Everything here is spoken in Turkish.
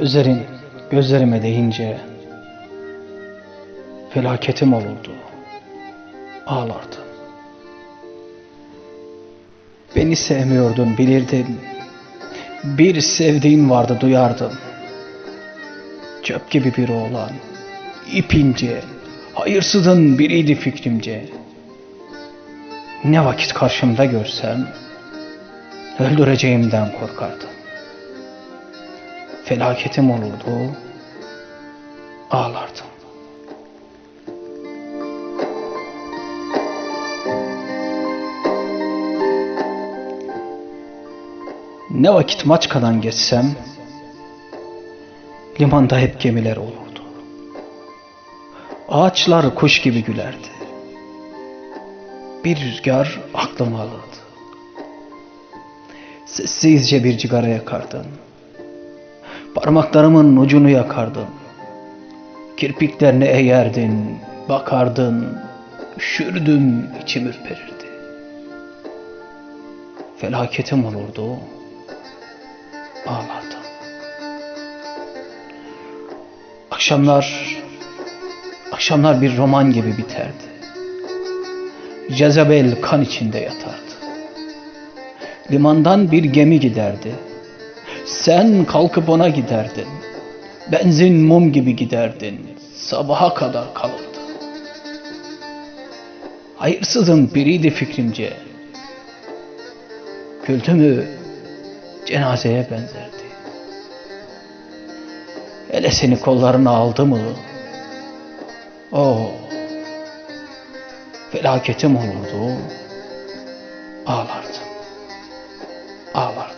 Gözlerin gözlerime değince felaketim olurdu. Ağlardım. Beni sevmiyordun bilirdin. Bir sevdiğin vardı duyardım. Çöp gibi bir oğlan. ipince, hayırsızın biriydi fikrimce. Ne vakit karşımda görsem öldüreceğimden korkardım. Felaketim olurdu, ağlardım. Ne vakit Maçka'dan geçsem limanda hep gemiler olurdu. Ağaçlar kuş gibi gülerdi. Bir rüzgar aklımı alırdı. Sessizce bir cigara yakardın. Parmaklarımın ucunu yakardın. Kirpiklerini eğerdin, bakardın. Üşürdüm, içim ürperirdi. Felaketim olurdu, ağlardım. Akşamlar, akşamlar bir roman gibi biterdi. Jezebel kan içinde yatardı. Limandan bir gemi giderdi. Sen kalkıp ona giderdin. Benzin mum gibi giderdin. Sabaha kadar kalırdı. Hayırsızın biriydi fikrimce. Güldü mü cenazeye benzerdi. Hele seni kollarına aldı mı? O felaketim olurdu. Ağlardım. Ağlardım.